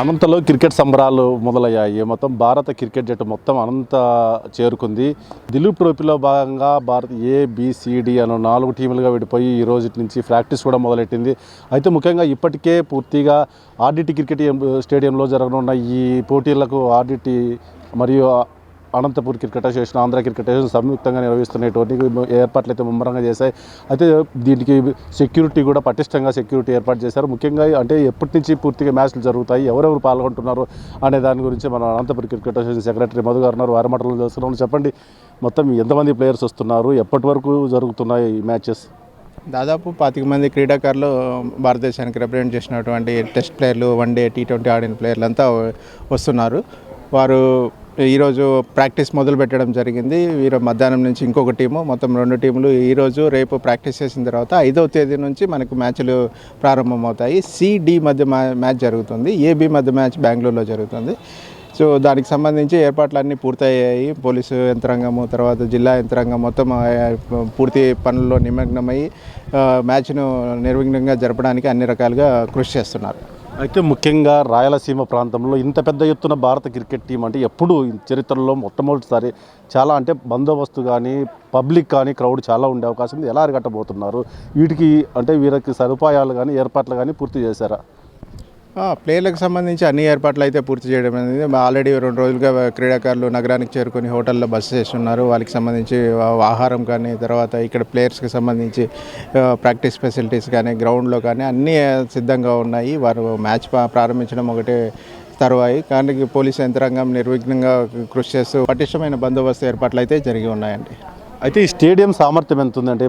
అనంతలో cricket సంబరాలు మొదలయ్యాయి. మొత్తం భారత క్రికెట్ జట్టు మొత్తం అనంత చేరుకుంది. దిలీప్ ట్రోఫీలో భాగంగా భారత్ ఏ బిసిడి అను నాలుగు టీములుగా విడిపోయి ఈ రోజు నుంచి ప్రాక్టీస్ కూడా మొదలెట్టింది. అయితే ముఖ్యంగా ఇప్పటికే పూర్తిగా ఆర్డిటి క్రికెట్ స్టేడియంలో జరగనున్న ఈ పోటీలకు ఆర్డిటి మరియు Anantapur cricket association Andhra cricket association సంయుక్తంగా నిర్వహిస్తున్నటువంటి ఏర్పాట్లు అయితే ముమ్మరంగా చేశాయి. అయితే దీనికి సెక్యూరిటీ కూడా పటిష్టంగా సెక్యూరిటీ ఏర్పాటు చేశారు. ముఖ్యంగా అంటే ఎప్పటి నుంచి పూర్తిగా మ్యాచ్లు జరుగుతాయి ఎవరెవరు పాల్గొంటున్నారు అనే దాని గురించి మన Anantapur cricket association secretary Madhu garu ఉన్నారు. వారి మాటలు తెలుసుకున్నాం. చెప్పండి మొత్తం ఎంతమంది ప్లేయర్స్ వస్తున్నారు? ఎప్పటి వరకు జరుగుతున్నాయి ఈ మ్యాచెస్? దాదాపు పాతిక మంది క్రీడాకారులు భారతదేశానికి రిప్రజెంట్ చేసినటువంటి టెస్ట్ ప్లేయర్లు వన్ డే టీ ట్వంటీ ఆడిన ప్లేయర్లు అంతా వస్తున్నారు. వారు ఈరోజు ప్రాక్టీస్ మొదలు పెట్టడం జరిగింది. వీరు మధ్యాహ్నం నుంచి ఇంకొక టీము మొత్తం రెండు టీములు ఈరోజు రేపు ప్రాక్టీస్ చేసిన తర్వాత ఐదవ తేదీ నుంచి మనకు మ్యాచ్లు ప్రారంభమవుతాయి. సిడి మధ్య మ్యా- మ్యాచ్ జరుగుతుంది. ఏబి మధ్య మ్యాచ్ బెంగళూరులో జరుగుతుంది. సో దానికి సంబంధించి ఏర్పాట్లన్నీ పూర్తయ్యాయి. పోలీసు యంత్రాంగము తర్వాత జిల్లా యంత్రాంగం మొత్తం పూర్తి పనుల్లో నిమగ్నమై మ్యాచ్ను నిర్విఘ్నంగా జరపడానికి అన్ని రకాలుగా కృషి చేస్తున్నారు. అయితే ముఖ్యంగా రాయలసీమ ప్రాంతంలో ఇంత పెద్ద ఎత్తున భారత క్రికెట్ టీం అంటే ఎప్పుడు చరిత్రలో మొట్టమొదటిసారి చాలా అంటే బందోబస్తు కానీ పబ్లిక్ కానీ క్రౌడ్ చాలా ఉండే అవకాశం ఉంది. ఎలా అరికట్టబోతున్నారు? వీటికి అంటే వీరికి సదుపాయాలు కానీ ఏర్పాట్లు కానీ పూర్తి చేశారా? ప్లేయర్లకు సంబంధించి అన్ని ఏర్పాట్లు అయితే పూర్తి చేయడం అనేది ఆల్రెడీ రెండు రోజులుగా క్రీడాకారులు నగరానికి చేరుకొని హోటల్లో బస చేస్తున్నారు. వాళ్ళకి సంబంధించి ఆహారం కానీ తర్వాత ఇక్కడ ప్లేయర్స్కి సంబంధించి ప్రాక్టీస్ ఫెసిలిటీస్ కానీ గ్రౌండ్లో కానీ అన్నీ సిద్ధంగా ఉన్నాయి. వారు మ్యాచ్ ప్రారంభించడం ఒకటే తరువాయి. కానీ పోలీస్ యంత్రాంగం నిర్విఘ్నంగా కృషి చేస్తూ పటిష్టమైన బందోబస్తు ఏర్పాట్లు అయితే జరిగి ఉన్నాయండి. అయితే ఈ స్టేడియం సామర్థ్యం ఎంత ఉందంటే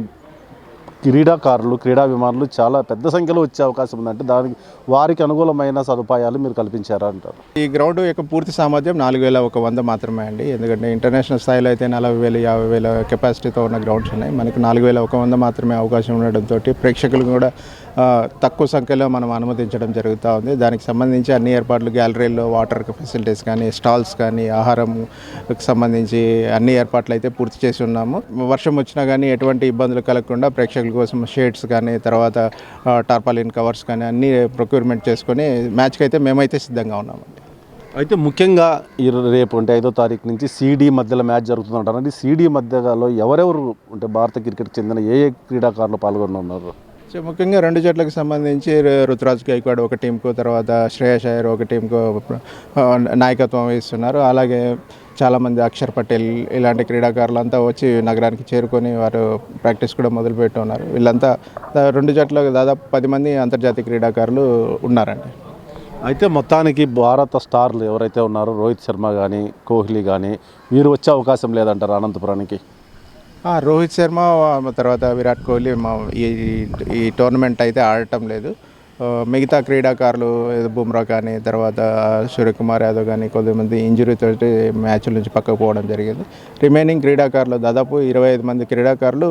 క్రీడాకారులు క్రీడా విమానులు చాలా పెద్ద సంఖ్యలో వచ్చే అవకాశం ఉందంటే దానికి వారికి అనుకూలమైన సదుపాయాలు మీరు కల్పించారా అంటారు? ఈ గ్రౌండ్ యొక్క పూర్తి సామర్థ్యం నాలుగు వేల ఒక వంద మాత్రమే అండి. ఎందుకంటే ఇంటర్నేషనల్ స్థాయిలో అయితే నలభై వేలు యాభై వేల కెపాసిటీతో ఉన్న గ్రౌండ్స్ ఉన్నాయి. మనకు నాలుగు వేల ఒక వంద మాత్రమే అవకాశం ఉండడంతో ప్రేక్షకులు కూడా తక్కువ సంఖ్యలో మనం అనుమతించడం జరుగుతూ ఉంది. దానికి సంబంధించి అన్ని ఏర్పాట్లు గ్యాలరీల్లో వాటర్ ఫెసిలిటీస్ కానీ స్టాల్స్ కానీ ఆహారంకి సంబంధించి అన్ని ఏర్పాట్లు అయితే పూర్తి చేసి ఉన్నాము. వర్షం వచ్చినా కానీ ఎటువంటి ఇబ్బందులు కలగకుండా ప్రేక్షకులు కోసం షేడ్స్ కానీ తర్వాత టార్పాలిన్ కవర్స్ కానీ అన్ని ప్రొక్యూర్మెంట్ చేసుకొని మ్యాచ్కి అయితే మేమైతే సిద్ధంగా ఉన్నామండి. అయితే ముఖ్యంగా ఈ రేపు అంటే ఐదో తారీఖు నుంచి సీడీ మధ్యలో మ్యాచ్ జరుగుతుంది అంటారు అంటే మధ్యలో ఎవరెవరు అంటే భారత క్రికెట్ చెందిన ఏ ఏ క్రీడాకారులు పాల్గొని ఉన్నారు సో ముఖ్యంగా రెండు జట్లకు సంబంధించి రుతురాజ్ గైక్వాడ్ ఒక టీంకు తర్వాత శ్రేయస్ అయ్యర్ ఒక టీంకు నాయకత్వం వహిస్తున్నారు. అలాగే చాలామంది అక్షర్ పటేల్ ఇలాంటి క్రీడాకారులంతా వచ్చి నగరానికి చేరుకొని వారు ప్రాక్టీస్ కూడా మొదలుపెట్టి ఉన్నారు. వీళ్ళంతా దా- రెండు జట్లకు దాదాపు పది మంది అంతర్జాతీయ క్రీడాకారులు ఉన్నారండి. అయితే మొత్తానికి భారత స్టార్లు ఎవరైతే ఉన్నారో రోహిత్ శర్మ కానీ కోహ్లీ కానీ వీరు వచ్చే అవకాశం లేదంటారు అనంతపురానికి? రోహిత్ శర్మ తర్వాత విరాట్ కోహ్లీ మా ఈ ఈ టోర్నమెంట్ అయితే ఆడటం లేదు. మిగతా క్రీడాకారులు బుమ్రా కానీ తర్వాత సూర్యకుమార్ యాదవ్ కానీ కొద్దిమంది ఇంజురీతో తోటి మ్యాచ్ల నుంచి పక్కకు పోవడం జరిగింది. రిమైనింగ్ క్రీడాకారులు దాదాపు ఇరవై ఐదు మంది క్రీడాకారులు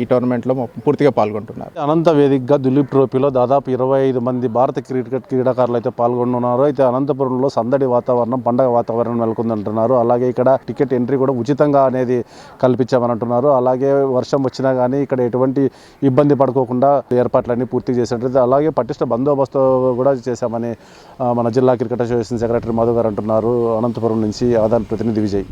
ఈ టోర్నమెంట్లో పూర్తిగా పాల్గొంటున్నారు. అనంత వేదికగా దులీప్ ట్రోఫీలో దాదాపు ఇరవై ఐదు మంది భారత క్రికెట్ క్రీడాకారులు అయితే పాల్గొంటున్నారు అయితే అనంతపురంలో సందడి వాతావరణం పండగ వాతావరణం నెలకొందంటున్నారు. అలాగే ఇక్కడ టికెట్ ఎంట్రీ కూడా ఉచితంగా అనేది కల్పించామని అంటున్నారు అలాగే వర్షం వచ్చినా కానీ ఇక్కడ ఎటువంటి ఇబ్బంది పడుకోకుండా ఏర్పాట్లన్నీ పూర్తి చేసినట్లయితే అలాగే పటిష్ట బందోబస్తు కూడా చేశామని మన జిల్లా క్రికెట్ అసోసియేషన్ సెక్రటరీ మధు గారు అంటున్నారు. అనంతపురం నుంచి ఆదాన్ ప్రతినిధి విజయ్.